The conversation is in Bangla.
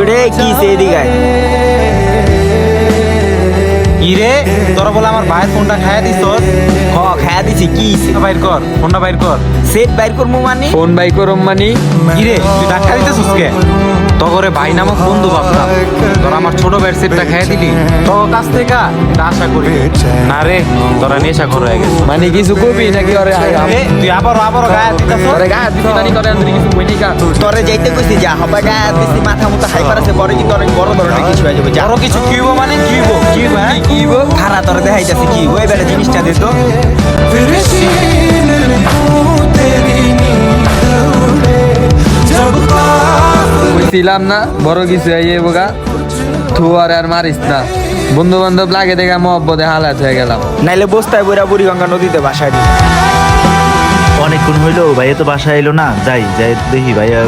বেড়ে কি সেই এদিকে আয়। কি রে? তোরা বলে আমার ভাইয়ের ফোনটা খাইয়া দিস হ খায়া দিছি কি? বাইর কর ফোনটা বাইর কর। সেট বাইর করব মানে? ফোন বাইর কর মানি? কি রে তুই ধাক্কা দিতেছিস কে? তগরে ভাই নামক বন্ধু ভাবলাম তোরা ছোট ভাইয়ের সেটটা খাইয়া দিলি? তোর কাছ থেকে? আশা করি। না রে তোরা নেশা করে গেছে। মানে কিছু কবি নাকি এ, তুই আবারও আবারও গায়ে দিতেছ? তোরে গা দিছি তোরে আন্দরি কিছু কা। তোরে যাইতে কইছি যা হবে গা বেশি মাথা মতো হাইপার আছে পরে কিন্তু অনেক বড় ধরনের কিছু হয়ে যাবে? আরও কিছু কি হইবো মানে কি হইবো কি হইবো হ্যাঁ? কি গো খারা তোরে দেখাইতাছে কি ওই বেলা জিনিসটা দে তো। কইছিলাম না বড় কিছু আইয়ে বগা থু আর আর মারিস না। বন্ধু বান্ধব লাগে দেখা মহব্বতে হালাত হয়ে গেলাম। নাইলে বস্তায় বইরা বুড়িগঙ্গা নদীতে বাসায় অনেকক্ষণ হইল ভাইয়া তো বাসায় এলো না। যাই যাই দেখি ভাইয়া